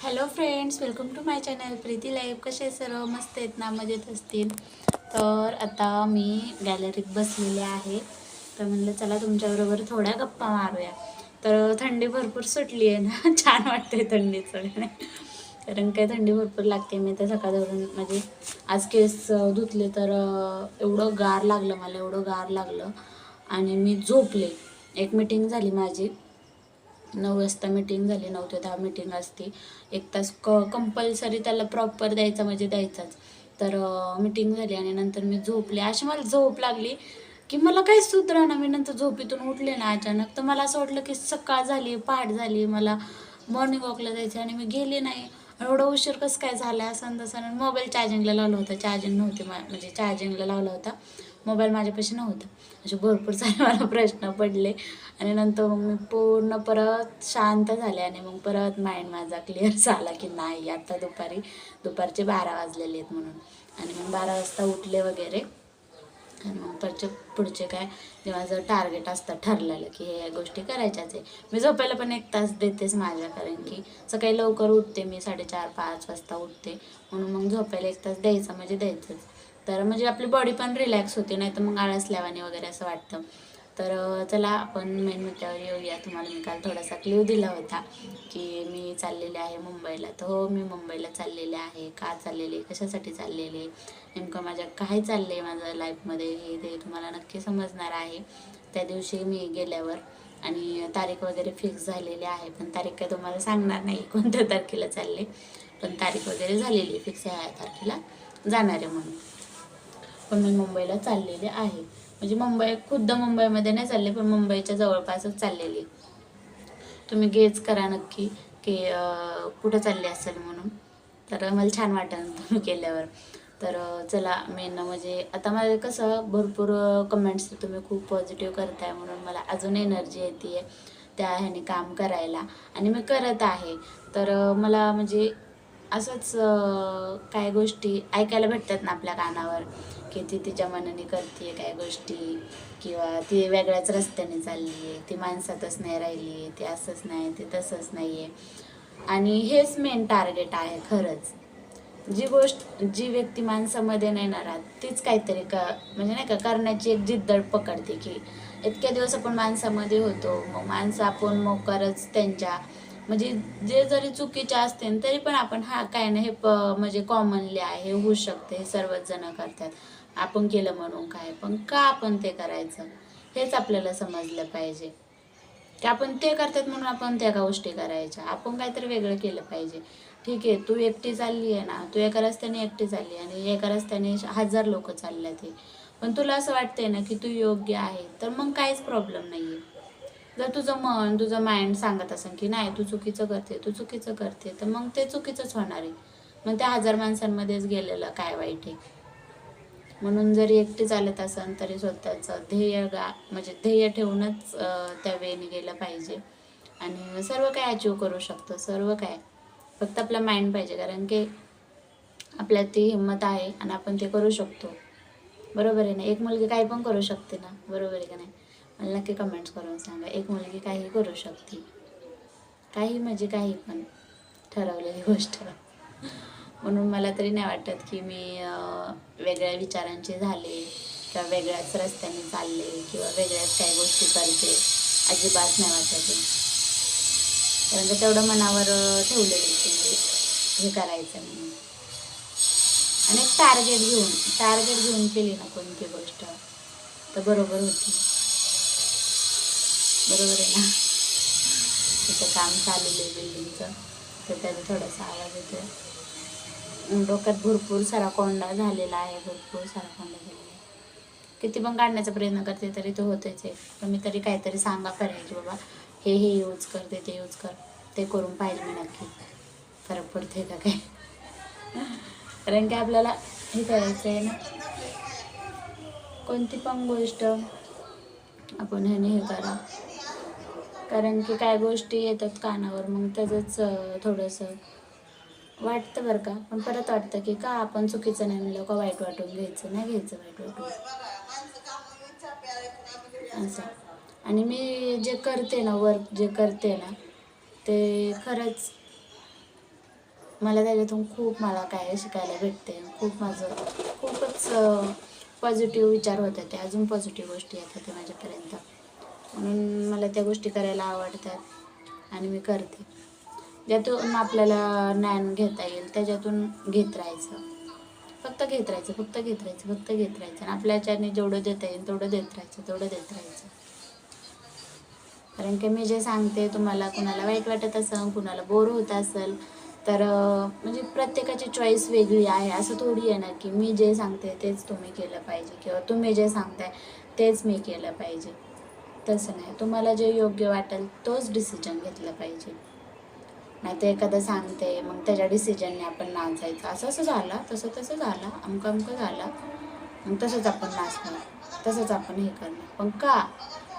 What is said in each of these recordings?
Hello friends welcome to my channel Preeti live कसे सर्व मस्त आहेत ना? मजेत असतील. तर आता मी गॅलरीत बसलेले आहे. तर म्हणलं चला तुमच्याबरोबर थोड्या गप्पा मारूया. तर थंडी भरपूर सुटली आहे ना? छान वाटते थंडीचं कारण काय थंडी भरपूर लागते. मी तर सकाळ धरून म्हणजे आज केस धुतले तर एवढं गार लागलं मला एवढं गार लागलं. आणि मी झोपले. एक मिटिंग झाली माझी. नऊ वाजता मीटिंग झाली नऊ ते दहा मीटिंग असते. एक तास क कंपल्सरी त्याला प्रॉपर द्यायचा म्हणजे द्यायचाच. तर मीटिंग झाली आणि नंतर मी झोपले. अशी मला झोप लागली की मला काही सुधरा ना. मी नंतर झोपेतून उठले ना अचानक. तर मला असं वाटलं की सकाळ झाली पहाट झाली. मला मॉर्निंग वॉकला जायचं आणि मी गेले नाही. एवढा उशीर कसं काय झाला? असं तसं मोबाईल चार्जिंगला लावला होता. चार्जिंग नव्हती मा म्हणजे चार्जिंगला लावला होता. मोबाईल माझ्यापाशी नव्हता. असे भरपूर सारे मला प्रश्न पडले. आणि नंतर मग मी पूर्ण परत शांत झाले आणि मग परत माइंड माझा क्लिअर झाला की नाही आता दुपारी दुपारचे बारा वाजलेले आहेत म्हणून. आणि मग बारा वाजता उठले वगैरे. आणि मग पुढचे पुढचे काय ते माझं टार्गेट असतं ठरलेलं की हे गोष्टी करायच्याच आहे. मी झोपायला पण एक तास देतेच माझ्या कारण की सकाळी लवकर उठते मी साडेचार पाच वाजता उठते. म्हणून मग झोपायला एक तास द्यायचा म्हणजे द्यायचंच. तर म्हणजे आपली बॉडी पण रिलॅक्स होते नाही तर मग आळस लावाने वगैरे असं वाटतं. तर चला आपण मेन मुद्द्यावर येऊया. तुम्हाला मी काल थोडासा क्ल्यू दिला होता की मी चाललेले आहे मुंबईला. तर हो मी मुंबईला चाललेले आहे. का चाललेले? कशासाठी चाललेले? नेमकं माझ्या काय चाललं आहे माझ्या लाईफमध्ये हे ते तुम्हाला नक्की समजणार आहे. त्या दिवशी मी गेल्यावर आणि तारीख वगैरे फिक्स झालेली आहे पण तारीख काय तुम्हाला सांगणार नाही कोणत्या तारखेला चालले. पण तारीख वगैरे झालेली फिक्स आहे ह्या तारखेला जाणार आहे म्हणून. पण मी मुंबईला चाललेले आहे. म्हणजे मुंबई खुद्द मुंबईमध्ये नाही चालले पण मुंबईच्या जवळपासच चाललेली. तुम्ही गेज करा नक्की की कुठं चालले असेल म्हणून. तर मला छान वाटेल तुम्ही केल्यावर. तर चला मेन म्हणजे आता मला कसं भरपूर कमेंट्स तुम्ही खूप पॉझिटिव्ह करताय म्हणून मला अजून एनर्जी येते आहे त्या ह्याने काम करायला. आणि मी करत आहे. तर मला म्हणजे असंच काय गोष्टी ऐकायला भेटतात ना आपल्या कानावर. की ती तिच्या मनाने करते काय गोष्टी? किंवा ती वेगळ्याच रस्त्याने चालली आहे ती माणसातच नाही राहिली आहे ती असंच नाही ते तसंच नाही आहे आणि हेच मेन टार्गेट आहे खरंच. जी गोष्ट जी व्यक्ती माणसामध्ये नाही ना राहत तीच काहीतरी क म्हणजे नाही का करण्याची एक जिद्दड पकडते की इतक्या दिवस आपण माणसामध्ये होतो मग माणसं आपण मोकरच त्यांच्या म्हणजे जे जरी चुकीचे असते तरी पण आपण हा काय नाही हे प म्हणजे कॉमनली आहे हे होऊ शकते हे सर्वच जण करतात. आपण केलं म्हणून काय पण का आपण ते करायचं? हेच आपल्याला समजलं पाहिजे. की आपण ते करतात म्हणून आपण त्या गोष्टी करायच्या. आपण काहीतरी वेगळं केलं पाहिजे. ठीक आहे तू एकटी चालली आहे ना तू एका रस्त्याने एकटी चालली आणि एका रस्त्याने हजार लोक चालल्या ते पण तुला असं वाटतंय ना की तू योग्य आहे तर मग काहीच प्रॉब्लेम नाही आहे जर तुझं मन तुझं माइंड सांगत असेल की नाही तू चुकीचं करते तू चुकीचं करते तर मग ते चुकीचंच होणार आहे. मग त्या हजार माणसांमध्येच गेलेलं काय वाईट आहे? म्हणून जरी एकटी चालत असाल तरी स्वतःचं ध्येय गा म्हणजे ध्येय ठेवूनच त्या वेळेने गेलं पाहिजे. आणि सर्व काय अचीव करू शकतो सर्व काय. फक्त आपला माइंड पाहिजे कारण की आपल्यात ती हिंमत आहे आणि आपण ते करू शकतो. बरोबर आहे ना? एक मुलगी काही पण करू शकते ना? बरोबर आहे का नाही? मला नक्की कमेंट्स करून सांगा. एक मुलगी काही करू शकते. काही म्हणजे काही पण ठरवलेली गोष्ट. म्हणून मला तरी नाही वाटत की मी वेगळ्या विचारांचे झाले किंवा वेगळ्याच रस्त्याने चालले किंवा वेगळ्याच काही गोष्टी करते. अजिबात नाही वाटत कारण का तेवढं मनावर ठेवलेलं की हे करायचं म्हणून. आणि एक टार्गेट घेऊन टार्गेट घेऊन केली ना कोणती गोष्ट तर बरोबर होती. बरोबर आहे ना? तिथं काम चाललेलं आहे बिल्डिंगचं तर त्याचा थोडासा आवाज येतोय. डोक्यात भरपूर सारा कोंडा झालेला आहे भरपूर सारा कोंडा झालेला आहे. किती पण काढण्याचा प्रयत्न करते तरी तो होतच आहे. पण मी तरी काहीतरी सांगा करायची बाबा हे हे यूज कर ते ते यूज कर. ते करून पाहिजे मी नक्की. फरक पडते का काय? कारण की आपल्याला हे करायचं आहे ना कोणती पण गोष्ट आपण ह्याने हे करा. कारण की काय गोष्टी येतात कानावर मग त्याचंच थोडंसं वाटतं बरं का. पण परत वाटतं की का आपण चुकीचं नाही म्हणलं का वाईट वाटून घ्यायचं नाही घ्यायचं वाईट वाटून. असं. आणि मी जे करते ना वर्क जे करते ना ते खरंच मला त्याच्यातून खूप मला काय शिकायला भेटते. खूप माझं खूपच पॉझिटिव्ह विचार होत ते अजून पॉझिटिव्ह गोष्टी येतात ते माझ्यापर्यंत. म्हणून मला त्या गोष्टी करायला आवडतात आणि मी करते. ज्यातून आपल्याला ज्ञान घेता येईल त्याच्यातून घेत राहायचं. फक्त घेत राहायचं फक्त घेत राहायचं फक्त घेत राहायचं. आणि आपल्या याच्याने जेवढं देता येईल तेवढं देत राहायचं तेवढं देत राहायचं. कारण की मी जे सांगते तुम्हाला कुणाला वाईट वाटत असेल कुणाला बोर होत असेल तर म्हणजे प्रत्येकाची चॉईस वेगळी आहे. असं थोडी आहे ना की मी जे सांगते तेच तुम्ही केलं पाहिजे. किंवा तुम्ही जे सांगताय तेच मी केलं पाहिजे. तसं नाही. तुम्हाला जे योग्य वाटेल तोच डिसिजन घेतला पाहिजे. नाही तर एखादं सांगते मग त्याच्या डिसिजनने आपण नाचायचं. असं असं झालं तसं तसं झालं अमकं अमकं झालं. मग तसंच आपण नाचणार तसंच आपण हे करणार. पण का?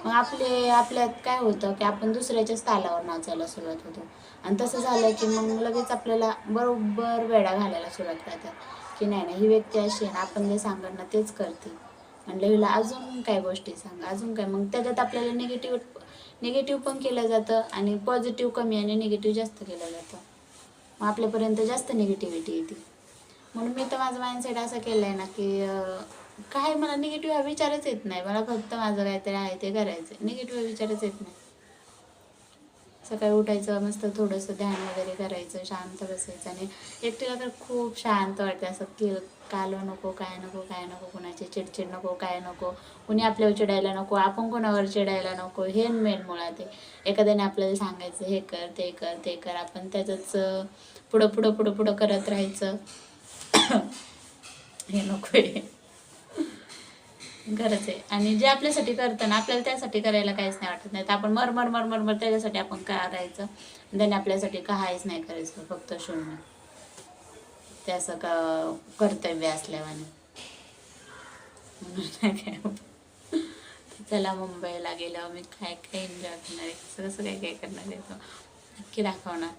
मग आपले आपल्यात काय होतं की आपण दुसऱ्याच्याच तालावर नाचायला सुरुवात होतो. आणि तसं झालं की मग लगेच आपल्याला बरोबर वेडा घालायला सुरुवात करतात. की नाही नाही ही व्यक्ती अशी आहे ना आपण जे सांगणार ना तेच करते. म्हणलं हिला अजून काय गोष्टी सांगा अजून काय? मग त्याच्यात आपल्याला निगेटिव्ह निगेटिव्ह पण केलं जातं आणि पॉझिटिव्ह कमी आणि निगेटिव्ह जास्त केलं जातं. मग आपल्यापर्यंत जास्त निगेटिव्हिटी येते. म्हणून मी तर माझं माइंडसेट असं केलं आहे ना की काय मला निगेटिव्ह हा विचारच येत नाही. मला फक्त माझं काहीतरी आहे ते करायचं निगेटिव्ह विचारच येत नाही. सकाळी उठायचं मस्त थोडंसं ध्यान वगैरे करायचं शांत बसायचं आणि एकटीला तर खूप शांत वाटते असं की कालो नको काय नको काय नको कुणाची चिडचिड नको काय नको कुणी आपल्यावर चिडायला नको आपण कोणावर चिडायला नको हे मेन मुळात आहे. एखाद्याने आपल्याला सांगायचं हे कर ते कर ते कर आपण त्याचंच पुढं पुढं पुढं पुढं करत राहायचं. हे नको आहे. खरंच आहे. आणि जे आपल्यासाठी करतं ना आपल्याला त्यासाठी करायला काहीच नाही वाटत. नाही तर आपण मरमर मरमर मर त्याच्यासाठी आपण करायचं. त्याने आपल्यासाठी काहीच नाही करायचं फक्त शून्य. ते असं का कर्तव्य असल्यावाने. काय चला मुंबईला गेलं मी काय काय एन्जॉय करणार आहे? कसं कसं काय काय करणार आहे नक्की दाखवणार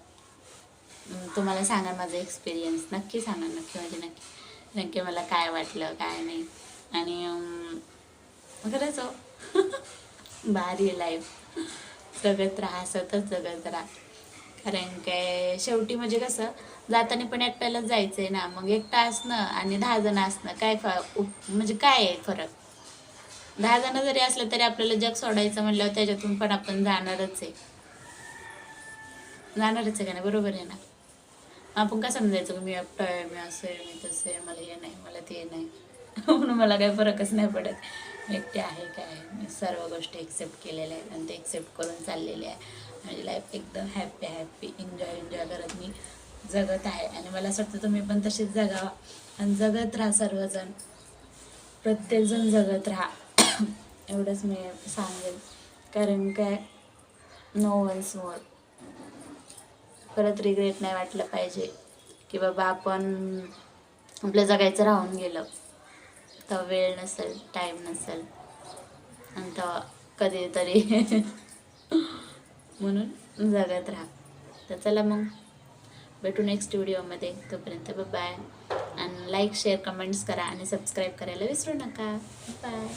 तुम्हाला सांगा माझा एक्सपिरियन्स नक्की सांगा नक्की म्हणजे नक्की. नक्की मला काय वाटलं काय नाही. आणि खरंच हो. भारी लाईफ जगत राहा सतत जगत राहा. कारण काय शेवटी म्हणजे कसं जाताना पण एकट्यालाच जायचं आहे ना मग एकटा असणं आणि दहा जण असणं काय फ उप- म्हणजे काय आहे फरक? दहा जण जरी असलं तरी आपल्याला जग सोडायचं म्हणल्यावर त्याच्यातून पण आपण जाणारच आहे. जाणारच आहे का नाही? बरोबर आहे ना? आपण कसं समजायचं मी एकटा आहे मी असं आहे मी तसं आहे मला हे नाही मला ते नाही. म्हणून मला काही फरकच नाही पडत. एकटे आहे काय? आहे. मी सर्व गोष्टी एक्सेप्ट केलेल्या आहेत आणि ते एक्सेप्ट करून चाललेले आहे. माझी लाईफ एकदम हॅप्पी हॅप्पी एन्जॉय एन्जॉय करत मी जगत आहे. आणि मला असं वाटतं तुम्ही पण तशीच जगावा. आणि जगत राहा सर्वजण. प्रत्येकजण जगत राहा. एवढंच मी सांगेल कारण काय? नो वन्स मोर परत रिग्रेट नाही वाटलं पाहिजे. की बाबा आपण आपलं जगायचं राहून गेलं. तर वेळ नसेल टाईम नसेल. आणि तेव्हा कधीतरी म्हणून जगत राहा. तर चला मग भेटू नेक्स्ट व्हिडिओमध्ये तोपर्यंत बाय आणि लाईक शेअर कमेंट्स करा आणि सबस्क्राईब करायला विसरू नका. बाय